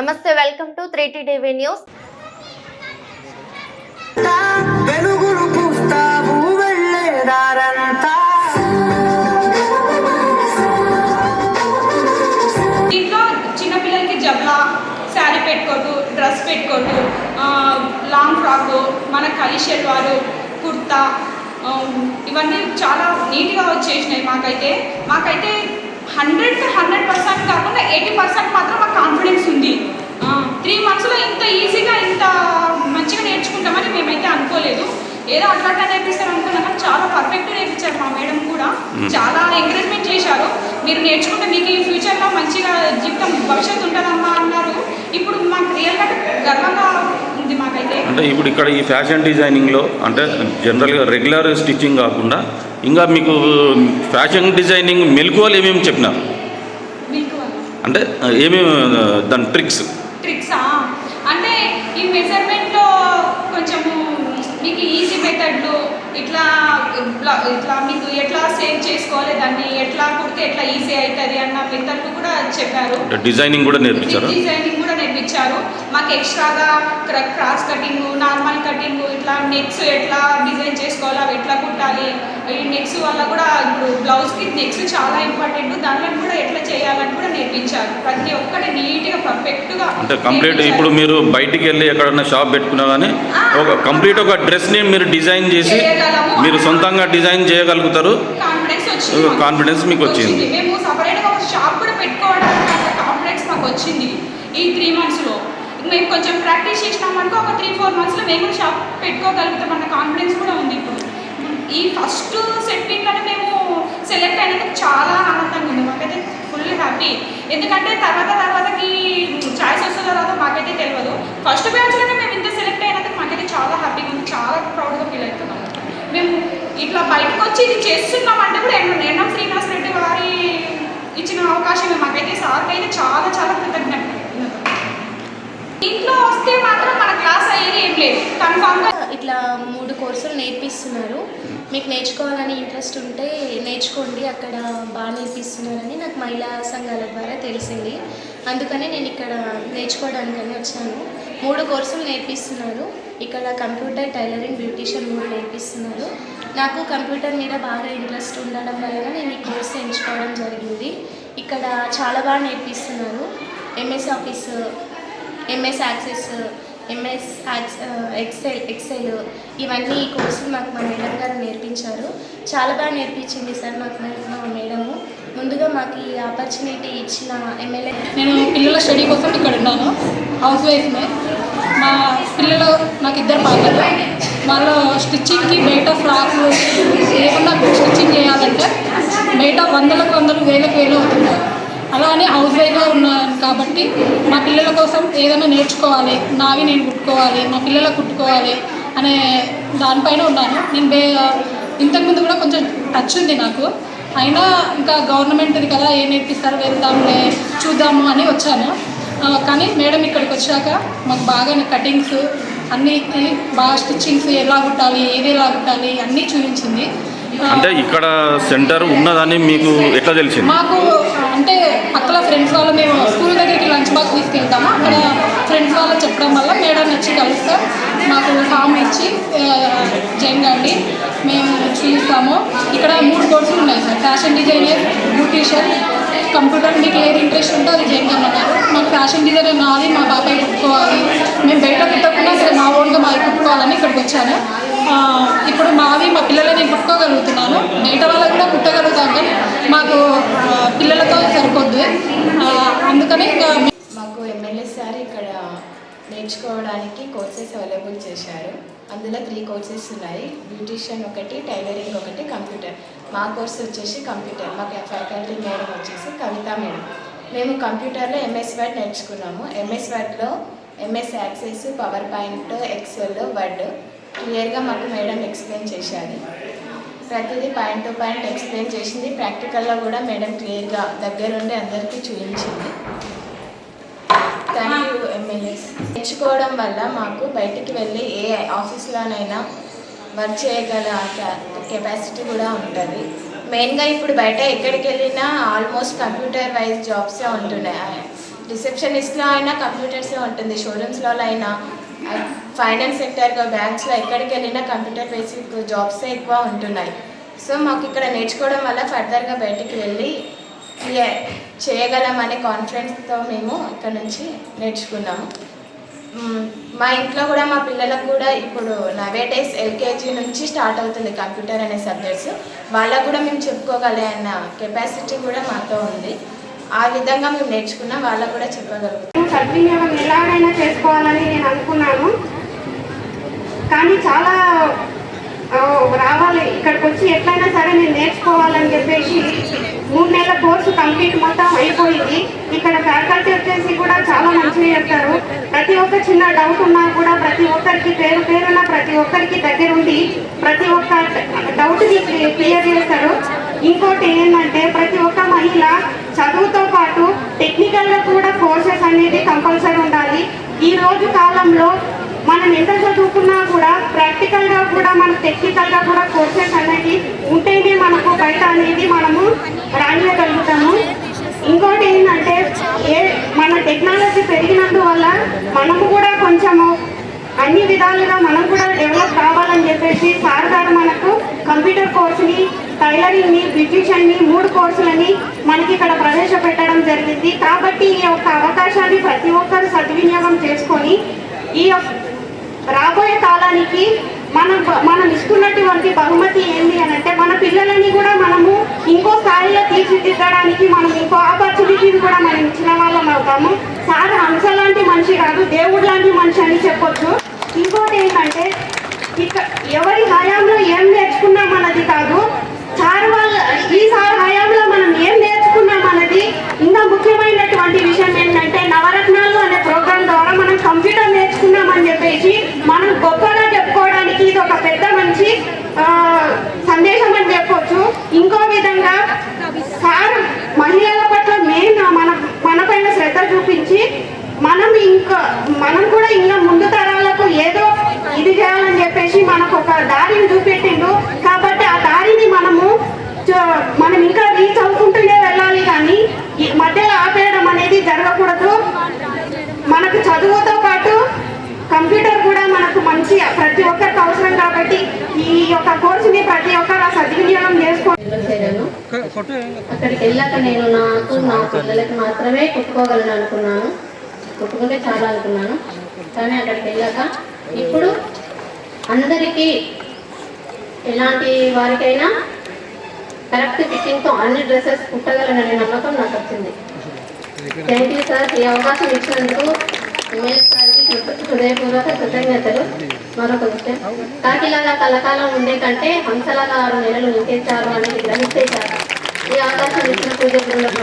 నమస్తే welcome to three TV news. చిన్నపిల్లలకి జబ్లా శారీ పెట్టుకోటు డ్రెస్ పెట్టుకోటు ఆ, లాంగ్ ఫ్రాక్ మన కలి షెల్వారు కుర్తా ఇవన్నీ చాలా నీట్గా వచ్చేసినాయి మాకైతే. మాకైతే హండ్రెడ్ హండ్రెడ్ పర్సెంట్ కాకుండా ఎయిటీ పర్సెంట్ మాత్రం మాకు కాన్ఫిడెన్స్ ఉంది త్రీ మంత్స్లో ఇంత ఈజీగా ఇంత మంచిగా నేర్చుకుంటామని మేమైతే అనుకోలేదు ఏదో అట్లా నేర్పిస్తారు అనుకున్నాం కానీ చాలా పర్ఫెక్ట్ నేర్పించారు మా మేడం కూడా. చాలా ఎంకరేజ్మెంట్ చేశారు. మీరు నేర్చుకుంటే మీకు ఈ ఫ్యూచర్లో మంచిగా జీవితం భవిష్యత్తు ఉంటుందమ్మా అన్నారు. ఇప్పుడు మాకు రియల్గా గర్వంగా ఉంది మాకైతే. అంటే ఇప్పుడు ఇక్కడ ఈ ఫ్యాషన్ డిజైనింగ్లో అంటే జనరల్గా రెగ్యులర్ స్టిచ్చింగ్ కాకుండా ఇంకా మీకు ఫ్యాషన్ డిజైనింగ్ మెలకువలు ఏమేమి చెప్పినారు? అంటే ఏమేమి దాని ట్రిక్స్ ట్రిక్సా అంటే ఈ మెజర్మెంట్లో కొంచెము మీకు ఈజీ మెథడ్లు ఇట్లా ఇట్లా మీకు ఎట్లా సేవ్ చేసుకోవాలి దాన్ని ఎట్లా కుడితే ఎట్లా ఈజీ అవుతుంది అన్న మెథడ్ కూడా చెప్పారు. డిజైనింగ్ కూడా నేర్పించారా? డిజైనింగ్ కూడా నేర్పించారు మాకు ఎక్స్ట్రాగా క్ర- క్రాస్ కటింగ్ నార్మల్ కటింగ్ ఇట్లా నెక్స్ ఎట్లా డిజైన్ చేసుకోవాలి అవి ఎట్లా కుట్టాలి ఈ నెక్స్ వల్ల కూడా ఇప్పుడు బ్లౌజ్కి నెక్స్ చాలా ఇంపార్టెంట్. దాంట్లో కూడా ఎట్లా చేయాలని కూడా నేర్పించారు. ప్రతి ఒక్కటి నీట్గా పర్ఫెక్ట్గా అంటే కంప్లీట్ ఇప్పుడు మీరు బయటికి వెళ్ళి ఎక్కడన్నా షాప్ పెట్టుకున్నా కానీ ఒక కంప్లీట్ ఒక డ్రెస్ని మీరు డిజైన్ చేసి మీరు సొంతంగా డిజైన్ చేయగలుగుతారు. కాన్ఫిడెన్స్ మాకు. కాన్ఫిడెన్స్ మీకు వచ్చింది. మేము సపరేట్గా ఒక షాప్ కూడా పెట్టుకోవడానికి కాన్ఫిడెన్స్ మాకు వచ్చింది. ఈ త్రీ మంత్స్లో మేము కొంచెం ప్రాక్టీస్ చేసినామనుకో ఒక త్రీ ఫోర్ మంత్స్లో మేము కూడా షాప్ పెట్టుకోగలుగుతాం అన్న కాన్ఫిడెన్స్ కూడా ఉంది ఇప్పుడు. ఈ ఫస్ట్ సెట్టింగ్లోనే మేము సెలెక్ట్ అయినందుకు చాలా ఆనందంగా ఉంది మాకైతే ఫుల్ హ్యాపీ ఎందుకంటే తర్వాత తర్వాతకి ఛాయిస్ వస్తున్న తర్వాత మాకైతే తెలియదు. ఫస్ట్ బ్యాచ్లోనే మేము ఇంత సెలెక్ట్ అయినందుకు మాకైతే చాలా హ్యాపీగా ఉంది. చాలా ప్రౌడ్గా ఫీల్ అవుతున్నాం మేము ఇట్లా బయటకు వచ్చి ఇది చేస్తున్నాం అంటే కూడా ఎన్నో ఎన్నో శ్రీనివాస్ రెడ్డి వారి ఇచ్చిన అవకాశం మాకైతే. సార్కి అయితే చాలా చాలా కృతజ్ఞత ఇంట్లో వస్తే మాత్రం మన క్లాస్ అయ్యేది ఏం లేదు. కన్ఫామ్గా ఇట్లా మూడు కోర్సులు నేర్పిస్తున్నారు. మీకు నేర్చుకోవాలని ఇంట్రెస్ట్ ఉంటే నేర్చుకోండి అక్కడ బాగా నేర్పిస్తున్నారని నాకు మహిళా సంఘాల ద్వారా తెలిసింది. అందుకని నేను ఇక్కడ నేర్చుకోవడానికని వచ్చాను. మూడు కోర్సులు నేర్పిస్తున్నారు. ఇక్కడ కంప్యూటర్ టైలరింగ్ బ్యూటీషియన్ మూడు నేర్పిస్తున్నారు. నాకు కంప్యూటర్ మీద బాగా ఇంట్రెస్ట్ ఉండడం వలన నేను ఈ కోర్స్ ఎంచుకోవడం జరిగింది. ఇక్కడ చాలా బాగా నేర్పిస్తున్నారు. MS office MS access MS excel excel ఇవన్నీ ఈ కోర్సులు మాకు మా మేడం గారు నేర్పించారు. చాలా బాగా నేర్పించింది సార్ మాకు మా మేడము. ముందుగా మాకు ఈ ఆపర్చునిటీ ఇచ్చిన ఎమ్మెల్యే నేను పిల్లల స్టడీ కోసం ఇక్కడ ఉన్నాను. హౌస్ వైఫ్నే. మా పిల్లలు నాకు ఇద్దరు పాపలు. వాళ్ళు స్టిచ్చింగ్కి బయట ఫ్రాక్లు ఏమన్నా స్టిచ్చింగ్ చేయాలంటే బయట వందలకు వందలు వేలకు వేలు అవుతుంటారు అలానే హౌస్ వైఫ్గా ఉన్నాను కాబట్టి మా పిల్లల కోసం ఏదైనా నేర్చుకోవాలి. నావి నేను కుట్టుకోవాలి మా పిల్లలకు కుట్టుకోవాలి అనే దానిపైన ఉన్నాను. నేను బే ఇంతకుముందు కూడా కొంచెం టచ్ ఉంది నాకు. అయినా ఇంకా గవర్నమెంట్ది కదా ఏం నేర్పిస్తారో వెళ్దాంలే చూద్దాము అని వచ్చాను. కానీ మేడం ఇక్కడికి వచ్చాక మాకు బాగా కటింగ్స్ అన్నీ బాగా స్టిచ్చింగ్స్ ఎలా కుట్టాలి ఏది ఎలా కుట్టాలి అన్నీ చూపించింది. అంటే ఇక్కడ సెంటర్ ఉన్నదని మీకు ఎట్లా తెలిసింది? మాకు అంటే పక్కల ఫ్రెండ్స్ వాళ్ళు మేము స్కూల్ దగ్గరికి లంచ్ బాక్స్ తీసుకెళ్తాము. అక్కడ ఫ్రెండ్స్ వాళ్ళు చెప్పడం వల్ల మేడం వచ్చి కలుస్తా మాకు ఫామ్ ఇచ్చి జైన్ అండి మేము చూస్తాము. ఇక్కడ మూడు కోర్సులు ఉన్నాయి sir. Fashion designer beautician computer మీకు ఏది ఇంట్రెస్ట్ ఉంటే అది చేయండి అన్నారు. మాకు ఫ్యాషన్ డిజైనర్ నాది మా బాబాయ్ కుట్టుకోవాలి. మేము బయట కుట్టకుండా సరే మా ఓన్గా మాది కుట్టుకోవాలని ఇక్కడికి వచ్చాను. ఇప్పుడు మావి మా పిల్లలు నేను కుట్టుకోగలుగుతున్నాను. బయట వాళ్ళకి కూడా కుట్టగలుగుతాం కానీ మాకు పిల్లలతో సరిపోద్ది ఆ, అందుకని ఇంకా మాకు ఎమ్మెల్యే సార్ ఇక్కడ నేర్చుకోవడానికి కోర్సెస్ అవైలబుల్ చేశారు. అందులో త్రీ కోర్సెస్ ఉన్నాయి. బ్యూటీషియన్ ఒకటి టైలరింగ్ ఒకటి కంప్యూటర్. మా కోర్స్ వచ్చేసి కంప్యూటర్. మాకు ఫ్యాకల్టీ మేడం వచ్చేసి కవిత మేడం. మేము కంప్యూటర్లో ఎంఎస్ వర్డ్ నేర్చుకున్నాము. MS వర్డ్లో MS access power point excel word క్లియర్గా మాకు మేడం ఎక్స్ప్లెయిన్ చేశారు. ప్రతిదీ పాయింట్ టు పాయింట్ ఎక్స్ప్లెయిన్ చేసింది. ప్రాక్టికల్లో కూడా మేడం క్లియర్గా దగ్గరుండి అందరికీ చూపించింది. థ్యాంక్ ఎమ్మెల్యేస్ నేర్చుకోవడం వల్ల మాకు బయటికి వెళ్ళి ఏ ఆఫీస్లోనైనా వర్క్ చేయగల కెపాసిటీ కూడా ఉంటుంది. మెయిన్గా ఇప్పుడు బయట ఎక్కడికి వెళ్ళినా ఆల్మోస్ట్ కంప్యూటర్ వైజ్ జాబ్సే ఉంటున్నాయి. రిసెప్షనిస్ట్లో అయినా కంప్యూటర్సే ఉంటుంది. షోరూమ్స్లో అయినా ఫైనాన్స్ సెక్టర్గా బ్యాంక్స్లో ఎక్కడికి వెళ్ళినా కంప్యూటర్ బేసిక్ జాబ్సే ఎక్కువ ఉంటున్నాయి. సో మాకు ఇక్కడ నేర్చుకోవడం వల్ల ఫర్దర్గా బయటికి వెళ్ళి చేయగలమనే కాన్ఫిడెన్స్తో మేము ఇక్కడ నుంచి నేర్చుకున్నాము. మా ఇంట్లో కూడా మా పిల్లలకు కూడా ఇప్పుడు నవే డేస్ ఎల్కేజీ నుంచి స్టార్ట్ అవుతుంది కంప్యూటర్ అనే సబ్జెక్ట్స్ వాళ్ళకు కూడా మేము చెప్పుకోగలే అన్న కెపాసిటీ కూడా మాతో ఉంది. ఆ విధంగా మేము నేర్చుకున్నాం వాళ్ళకు కూడా చెప్పగలుగుతాం. సద్వినియోగం ఎలాగైనా చేసుకోవాలని నేను అనుకున్నాను. కానీ చాలా రావాలి. ఇక్కడికి వచ్చి ఎట్లయినా సరే నేను నేర్చుకోవాలని చెప్పేసి నెలల కోర్సు కంప్లీట్ మొత్తం అయిపోయింది. ఇక్కడ ఫ్యాకల్టీ వచ్చేసి కూడా చాలా మంచిగా చెప్తారు ప్రతి ఒక్క చిన్న డౌట్ ఉన్నా కూడా ప్రతి ఒక్కరికి పేరు పేరున ప్రతి ఒక్కరికి దగ్గరుండి ప్రతి ఒక్క డౌట్ని క్లియర్ చేస్తారు. ఇంకోటి ఏంటంటే ప్రతి ఒక్క మహిళ చదువుతో పాటు టెక్నికల్గా కూడా కోర్సెస్ అనేది కంపల్సరీ ఉండాలి. ఈ రోజు కాలంలో మనం ఎంత చదువుకున్నా కూడా ప్రాక్టికల్గా కూడా మన టెక్నికల్గా కూడా కోర్సెస్ అనేది ఉంటేనే మనకు బయట అనేది మనము రానియగలుగుతాము ఇంకోటి ఏంటంటే ఏ మన టెక్నాలజీ పెరిగినందువల్ల మనము కూడా కొంచెము అన్ని విధాలుగా మనం కూడా డెవలప్ కావాలని చెప్పేసి సార్ గారు మనకు కంప్యూటర్ కోర్సుని టైలరింగ్ని బ్యూటిషియన్ని మూడు కోర్సులని మనకి ఇక్కడ ప్రవేశపెట్టడం జరిగింది. కాబట్టి ఈ యొక్క అవకాశాన్ని ప్రతి ఒక్కరు సద్వినియోగం చేసుకొని ఈ యొక్క రాబోయే కాలానికి మనం మనం ఇస్తున్నటువంటి బహుమతి ఏంటి అని అంటే మన పిల్లలని కూడా మనము ఇంకో స్థాయిలో తీర్చిదిద్దడానికి మనం ఇంకో ఇచ్చిన వాళ్ళం అవుతాము సార్ హంస లాంటి మనిషి కాదు దేవుడు లాంటి మనిషి అని చెప్పొచ్చు ఇంకోటి ఏంటంటే ఇక ఎవరి హయాంలో ఏం నేర్చుకున్నాం అన్నది కాదు. సార్ వాళ్ళ ఈ సార్ హయా మనం ఏం నేర్చుకున్నాం అన్నది ఇంకా ముఖ్యమైనటువంటి విషయం ఏంటంటే నవరత్నాలు అనే ప్రోగ్రాం ద్వారా మనం కంప్యూటర్ నేర్చుకున్నామని చెప్పేసి మనం గొప్పగా చెప్పుకోవడానికి ఇది ఒక పెద్ద మంచి ఆ, సందేశం అని చెప్పొచ్చు ఇంకో విధంగా సార్ మహిళల పట్ల మెయిన్ మన మన పైన శ్రద్ధ చూపించి మనం ఇంకా మనం కూడా ఇంకా ముందు తరాలకు ఏదో ఇది చేయాలని చెప్పేసి మనకు ఒక దారిని చూపెట్టిండు కాబట్టి ఆ దారిని మనము చ- మనం ఇంకా రీచ్ అవుకుంటూనే వెళ్ళాలి కానీ ఈ మధ్యలో ఆపేయడం అనేది జరగకూడదు. మనకు చదువుతో పాటు కంప్యూటర్ కూడా మనకు మంచి ప్రతి ఒక్కరికి అవసరం కాబట్టి ఈ యొక్క కోర్సుని ప్రతి ఒక్కరు సద్వినియోగం చేసుకో అక్కడికి వెళ్ళాక నేను నాకు నా పిల్లలకి మాత్రమే కుట్టుకోగలను అనుకున్నాను. కుట్టుకుంటే చాలా అనుకున్నాను. కానీ అక్కడికి వెళ్ళాక ఇప్పుడు అందరికీ ఎలాంటి వారికైనా కరెక్ట్ ఫిట్టింగ్తో అన్ని డ్రెస్సెస్ కుట్టగలననే నమ్మకం నాకు వచ్చింది. థ్యాంక్ యూ సార్ ఈ అవకాశం ఇచ్చినందుకు ఎమ్మెల్యే సార్కి హృదయపూర్వక కృతజ్ఞతలు. మరొక విషయం కాకిలాగా కలకాలం ఉండే కంటే హంసలాగా ఆరు నెలలు ఇంకేచారు అనేది గ్రహిస్తే చాలు ఈ అవకాశం ఇచ్చిన పూజ బృందం